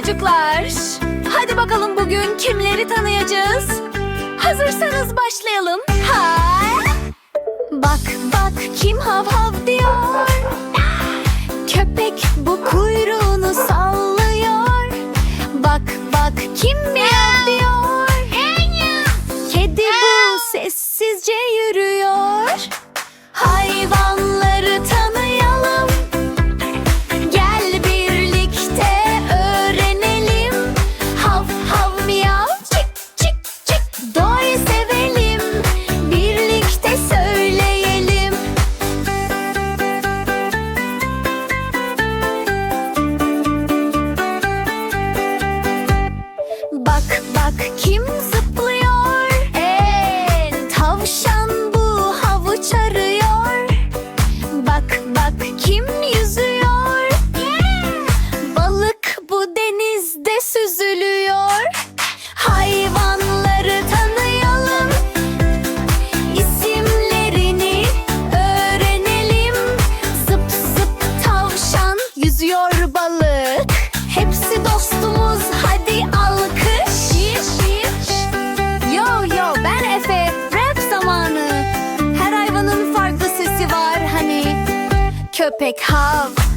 çocuklar. Hadi bakalım bugün kimleri tanıyacağız? Hazırsanız başlayalım. Ha! Bak bak kim hav hav diyor. Köpek bu kuyruğunu sallıyor. Bak bak kim miyav diyor. Kedi bu sessizce yürüyor. Bak bak Köpek hav,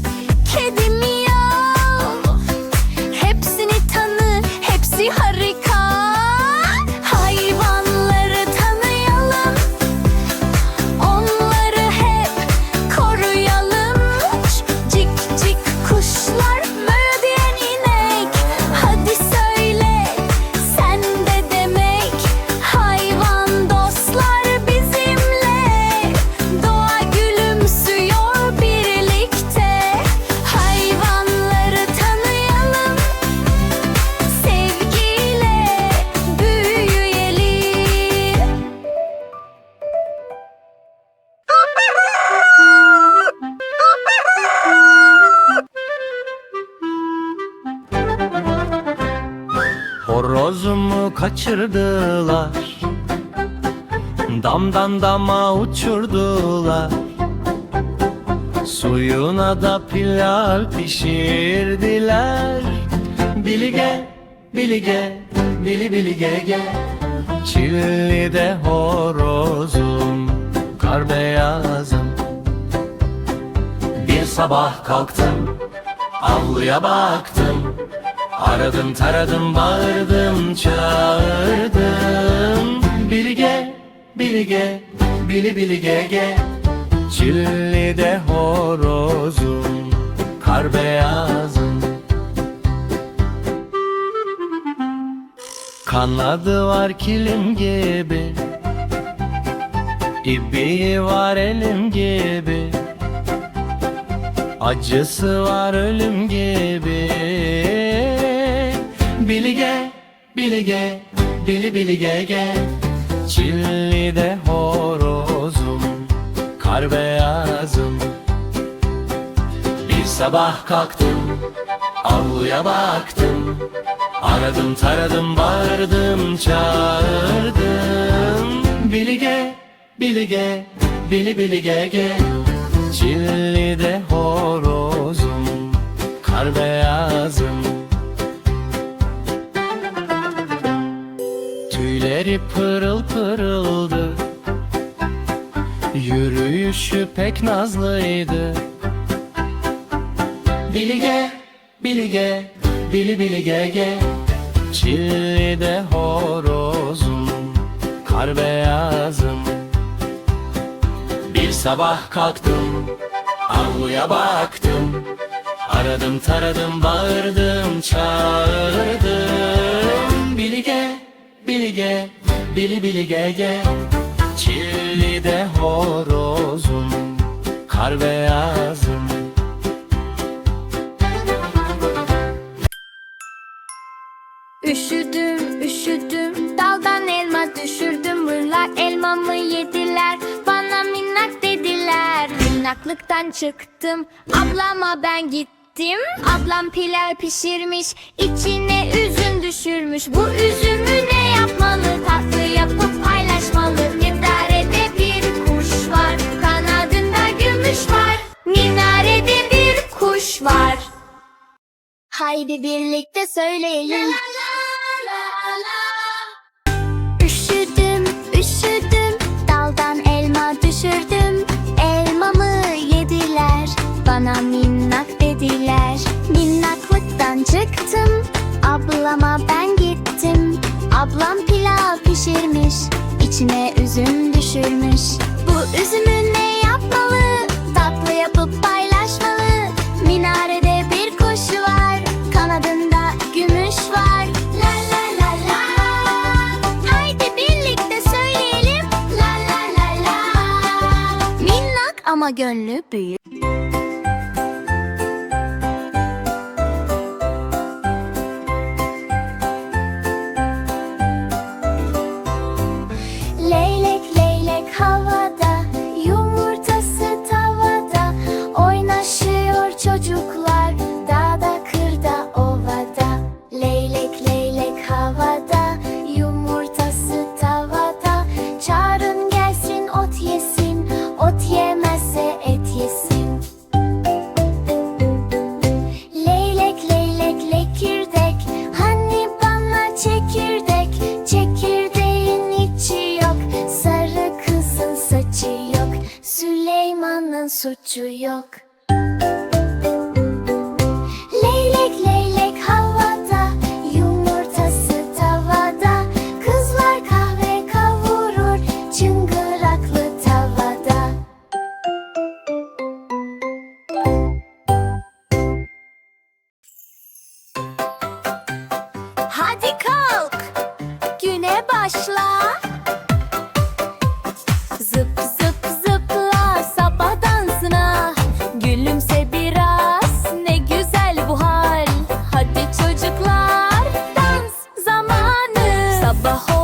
kaçırdılar. Damdan dama uçurdular. Suyuna da pilav pişirdiler. Bilige, bilige, bili bilige gel Çilli'de horozum, kar beyazım. Bir sabah kalktım, avluya baktım Aradım taradım bağırdım çağırdım. Bilge bilge bili bilge ge Çilli'de horozum kar beyazım. Kanadı var kilim gibi. İbiği var elim gibi. Acısı var ölüm gibi Bilge, bilge, bili bilge ge Çilli'de horozum, kar beyazım. Bir sabah kalktım, avluya baktım. Aradım taradım bağırdım çağırdım. Bilge, bilge, bili bilge ge Çilli'de horozum, kar beyazım Tüyleri pırıl pırıldı. Yürüyüşü pek nazlıydı. Bilige, bilige, bili bilige ge Çilli'de horozum, kar beyazım. Bir sabah kalktım, avluya baktım. Aradım taradım bağırdım çağırdım. Bilige, bilige, bili bilige ge Çilli'de horozum, kar beyazım. Üşüdüm, üşüdüm, daldan elma düşürdüm. Mırlak elmamı yediler, bana minnak dediler. Minnaklıktan çıktım, ablama ben gittim Ablam pilav pişirmiş, içine üzüm düşürmüş. Bu üzümü ne yapmalı, tatlı yapıp paylaşmalı. Minarede bir kuş var, kanadında gümüş var. Minarede bir kuş var. Haydi birlikte söyleyelim. Üşüdüm, üşüdüm, daldan elma düşürdüm. Elmamı yediler, bana minnak dediler. Minnaklıktan çıktım, ablama ben gittim. Ablam pilav pişirmiş, içine üzüm düşürmüş. Bu üzümü ne yapmalı? Tatlı yapıp paylaşmalı. Minarede bir kuş var, kanadında gümüş var. La la la la. Haydi birlikte söyleyelim. La la la la. Minnak ama gönlü büyük. Suçu yok trabajo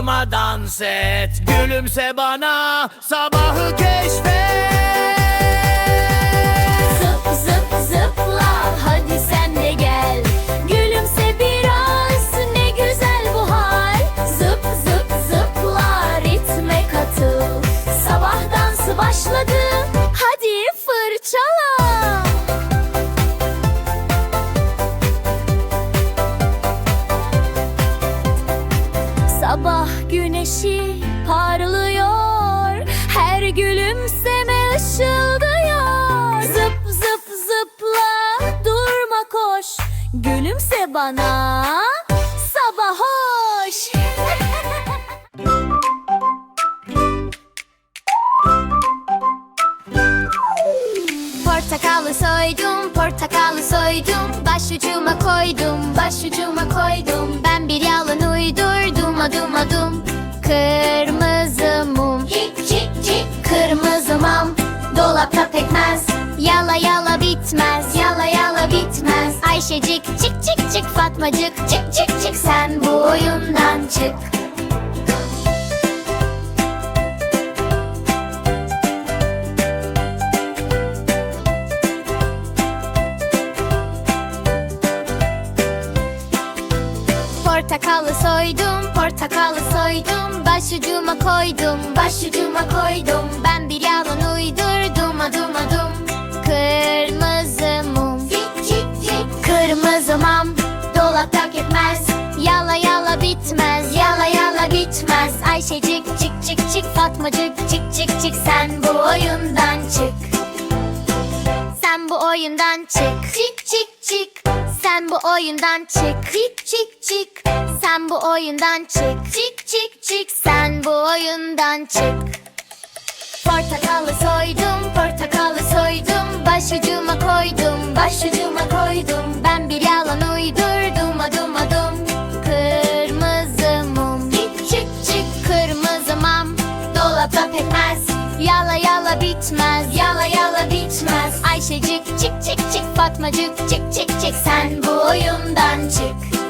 durma dans et Gülümse bana sabahı keşfet. Zıp zıp zıpla, hadi bana. Sabah hoş. Portakalı soydum, portakalı soydum. Başucuma koydum, başucuma koydum. Ben bir yalan uydurdum adım adım. Kırmızı mum. Cik cik cik Kırmızı mum Dolapta pekmez. Yala yala bitmez Yala yala Ayşecik çık çık çık Fatmacık. Çık çık çık Sen bu oyundan çık. Portakalı soydum, portakalı soydum. Başucuma koydum, başucuma koydum. Ben bir yalan uydurdum adım adım. Kırmızı mum Kırmızı mum Dolapta gitmez Yala yala bitmez Yala yala bitmez. Ayşecik çık çık çık. Fatmacık çık çık çık. Sen bu oyundan çık. Sen bu oyundan çık. Çık çık çık. Sen bu oyundan çık. Çık çık çık. Sen bu oyundan çık. Çık çık çık. Sen bu oyundan çık. Portakalı soydum, portakalı Başucuma koydum, başucuma koydum. Ben bir yalan uydurdum adım adım. Kırmızı mum. Çık çık çık kırmızı mam. Dolapta pekmez. Yala yala bitmez, yala yala bitmez. Ayşecik çık çık çık Fatmacık çık çık çık Sen bu oyundan çık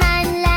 มันแล้ว